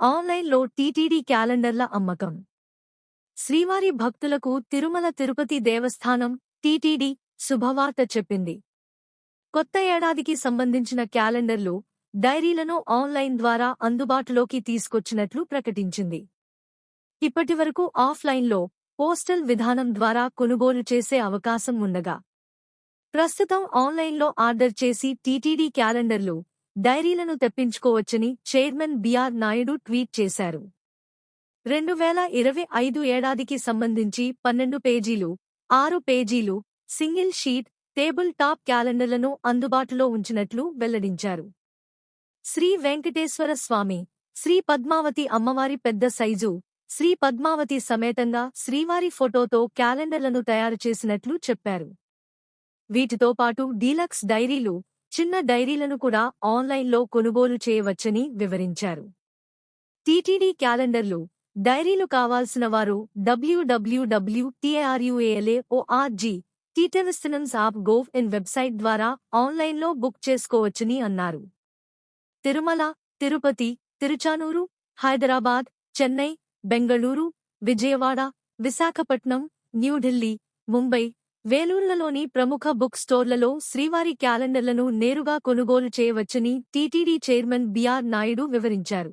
ఆన్లైన్లో టీటీడీ క్యాలెండర్ల అమ్మకం. శ్రీవారి భక్తులకు తిరుమల తిరుపతి దేవస్థానం టీటీడీ శుభవార్త చెప్పింది. కొత్త ఏడాదికి సంబంధించిన క్యాలెండర్లు డైరీలను ఆన్లైన్ ద్వారా అందుబాటులోకి తీసుకొచ్చినట్లు ప్రకటించింది. ఇప్పటివరకు ఆఫ్లైన్లో పోస్టల్ విధానం ద్వారా కొనుగోలు చేసే అవకాశం ఉండగా ప్రస్తుతం ఆన్లైన్లో ఆర్డర్ చేసి టీటీడీ క్యాలెండర్లు డైరీలను తెప్పించుకోవచ్చని చైర్మన్ బిఆర్ నాయుడు ట్వీట్ చేశారు. రెండు వేల ఇరవై ఐదు ఏడాదికి సంబంధించి పన్నెండు పేజీలు ఆరు పేజీలు సింగిల్ షీట్ టేబుల్ టాప్ క్యాలెండర్లను అందుబాటులో ఉంచినట్లు వెల్లడించారు. శ్రీ వెంకటేశ్వర స్వామి శ్రీ పద్మావతి అమ్మవారి పెద్ద సైజు శ్రీ పద్మావతి సమేతంగా శ్రీవారి ఫోటోతో క్యాలెండర్లను తయారు చేసినట్లు చెప్పారు. వీటితో పాటు డీలక్స్ డైరీలు చిన్న డైరీలను కూడా ఆన్లైన్లో కొనుగోలు చేయవచ్చని వివరించారు. టీటీడీ క్యాలెండర్లు డైరీలు కావాల్సిన వారు డబ్ల్యూడబ్ల్యూడబ్ల్యూ టీఆర్యుఏఎల్ఏ ఓఆర్జీ టీటెవిస్టనమ్స్ ఆప్ గోవ్ ఇన్ వెబ్సైట్ ద్వారా ఆన్లైన్లో బుక్ చేసుకోవచ్చని అన్నారు. తిరుమల తిరుపతి తిరుచానూరు హైదరాబాద్ చెన్నై బెంగళూరు విజయవాడ విశాఖపట్నం న్యూఢిల్లీ ముంబై వేలూరులలోని ప్రముఖ బుక్ స్టోర్లలో శ్రీవారి క్యాలెండర్లను నేరుగా కొనుగోలు చేయవచ్చని టీటీడీ చైర్మన్ బిఆర్ నాయుడు వివరించారు.